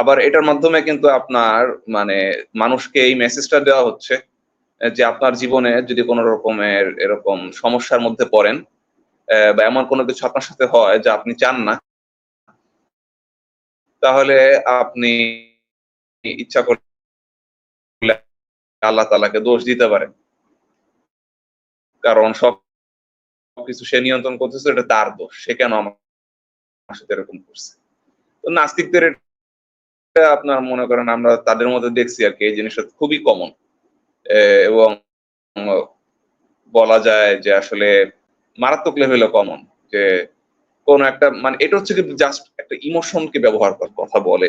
আবার এটার মাধ্যমে কিন্তু আপনার মানে মানুষকে এই মেসেজটা দেওয়া হচ্ছে, যে আপনার জীবনে যদি কোনো রকমের এরকম সমস্যার মধ্যে পড়েন বা এমন কোনো কিছু আপনার সাথে হয় যা আপনি চান না, তাহলে আপনি ইচ্ছা করলে আল্লাহ তালাকে দোষ দিতে পারেন। কারণ সব কিছু সে নিয়ন্ত্রণ করতেছে, এটা তার দোষ, সে কেন আমার সাথে এরকম করছে? তো নাস্তিকদের আপনার মনে করেন আমরা তাদের মধ্যে দেখছি আর কি, এই জিনিসটা খুবই কমন এবং বলা যায় যে আসলে মারাত্মক লেভেলে কমন যে কোন একটা মানে এটা হচ্ছে জাস্ট একটা ইমোশনকে ব্যবহার করার কথা বলে।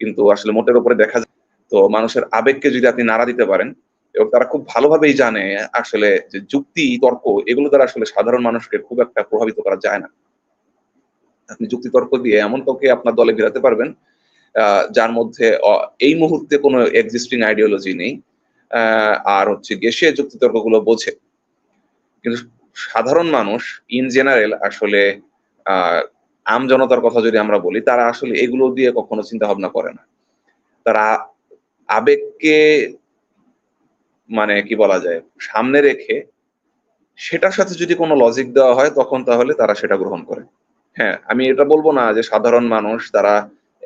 কিন্তু আসলে মোটের উপরে দেখা যায় তো মানুষের আবেগকে যদি আপনি নাড়া দিতে পারেন, এবং তারা খুব ভালোভাবেই জানে আসলে যে যুক্তি, তর্ক, এগুলো দ্বারা আসলে সাধারণ মানুষকে খুব একটা প্রভাবিত করা যায় না। আপনি যুক্তি, তর্ক দিয়ে এমন কাউকে আপনার দলে ফেরাতে পারবেন যার মধ্যে এই মুহূর্তে কোনো এক্সিস্টিং আইডিওলজি নেই। আর হচ্ছে গিয়ে সে যুক্তি তর্কগুলো বোঝে। কিন্তু সাধারণ মানুষ ইন জেনারেল আসলে আম জনতার কথা যদি আমরা বলি, তারা আসলে এগুলো দিয়ে কখনো চিন্তা ভাবনা করে না। তারা আবেগকে মানে কি বলা যায়, সামনে রেখে সেটার সাথে যদি কোনো লজিক দেওয়া হয়, তখন তাহলে তারা সেটা গ্রহণ করে। হ্যাঁ আমি এটা বলব না যে সাধারণ মানুষ, তারা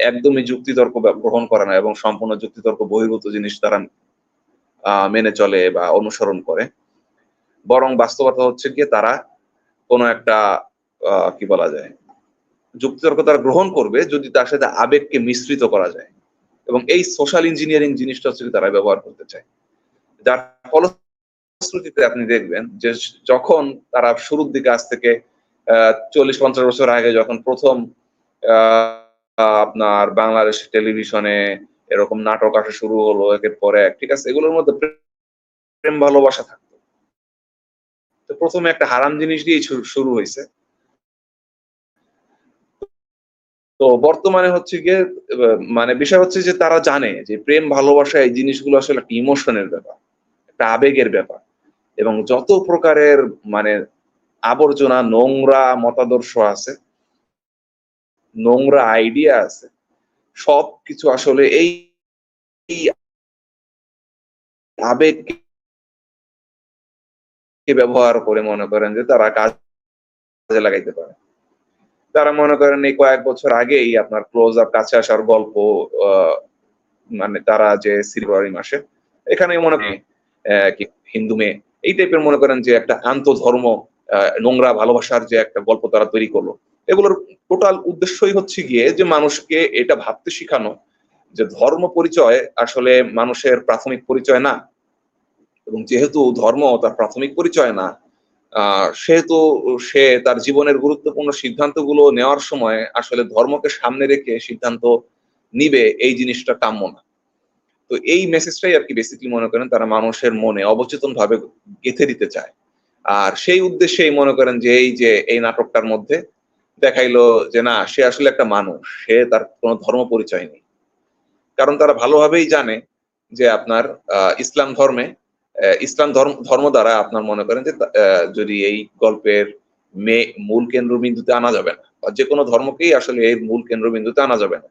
একদমই যুক্তিতর্ক গ্রহণ করে না এবং সম্পূর্ণ যুক্তিতর্ক বহির্ভূত জিনিস তারা মেনে চলে বা অনুসরণ করে। বরং বাস্তবতা হচ্ছে গিয়ে তারা কোনো একটা কি বলা যায় যুক্তিতর্ক তারা গ্রহণ করবে যদি তার সাথে আবেগকে মিশ্রিত করা যায়। এবং এই সোশ্যাল ইঞ্জিনিয়ারিং জিনিসটা হচ্ছে তারা ব্যবহার করতে চায়। যার ফলশ্রুতিতে আপনি দেখবেন যে যখন তারা শুরুর দিকে আজ থেকে চল্লিশ পঞ্চাশ বছর আগে যখন প্রথম আহ, আপনার বাংলাদেশ টেলিভিশনে এরকম নাটক আসা শুরু হলো, একের পর এক, ঠিক আছে? এগুলোর মধ্যে প্রেম ভালোবাসা থাকতো। তো প্রথমে একটা হারাম জিনিস দিয়েই শুরু হয়েছে। তো বর্তমানে হচ্ছে গিয়ে মানে বিষয় হচ্ছে যে তারা জানে যে প্রেম, ভালোবাসা এই জিনিসগুলো আসলে একটা ইমোশনের ব্যাপার, একটা আবেগের ব্যাপার। এবং যত প্রকারের মানে আবর্জনা, নোংরা, মতাদর্শ আছে নোংরা আইডিয়া আছে। সব কিছু আসলে এই আবেগকে ব্যবহার করে মনে করেন যে তারা কাজে লাগাইতে পারে। তারা মনে করেন এই কয়েক বছর আগেই আপনার ক্লোজ আপ কাছে আসার গল্প আহ, মানে তারা যে ফেব্রুয়ারি মাসে এখানে মনে করেন হিন্দু মেয়ে এই টাইপের মনে করেন যে একটা আন্তধর্ম নোংরা ভালোবাসার যে একটা গল্প তারা তৈরি করল। এগুলোর টোটাল উদ্দেশ্যই হচ্ছে গিয়ে যে মানুষকে এটা ভাবতে শিখানো যে ধর্ম পরিচয় আসলে মানুষের প্রাথমিক পরিচয় না। এবং যেহেতু ধর্ম তার প্রাথমিক পরিচয় না সেহেতু সে তার জীবনের গুরুত্বপূর্ণ সিদ্ধান্তগুলো নেওয়ার সময় আসলে ধর্মকে সামনে রেখে সিদ্ধান্ত নিবে এই জিনিসটা কাম্য না। তো এই মেসেজটাই আর কি বেসিকলি মনে করেন তারা মানুষের মনে অবচেতন ভাবে গেঁথে দিতে চায়। আর সেই উদ্দেশ্যেই মনে করেন যে এই যে এই নাটকটার মধ্যে দেখাইলো যে না, সে আসলে একটা মানুষ, সে তার কোনো ধর্ম পরিচয় নেই। কারণ তারা ভালোভাবেই জানে যে আপনার ইসলাম ধর্মে ইসলাম ধর্ম ধর্ম দ্বারা আপনার মনে করেন যে যদি এই গল্পের মে, মূল কেন্দ্রবিন্দুতে আনা যাবে না যে কোনো ধর্মকেই আসলে এই মূল কেন্দ্রবিন্দুতে আনা যাবে না।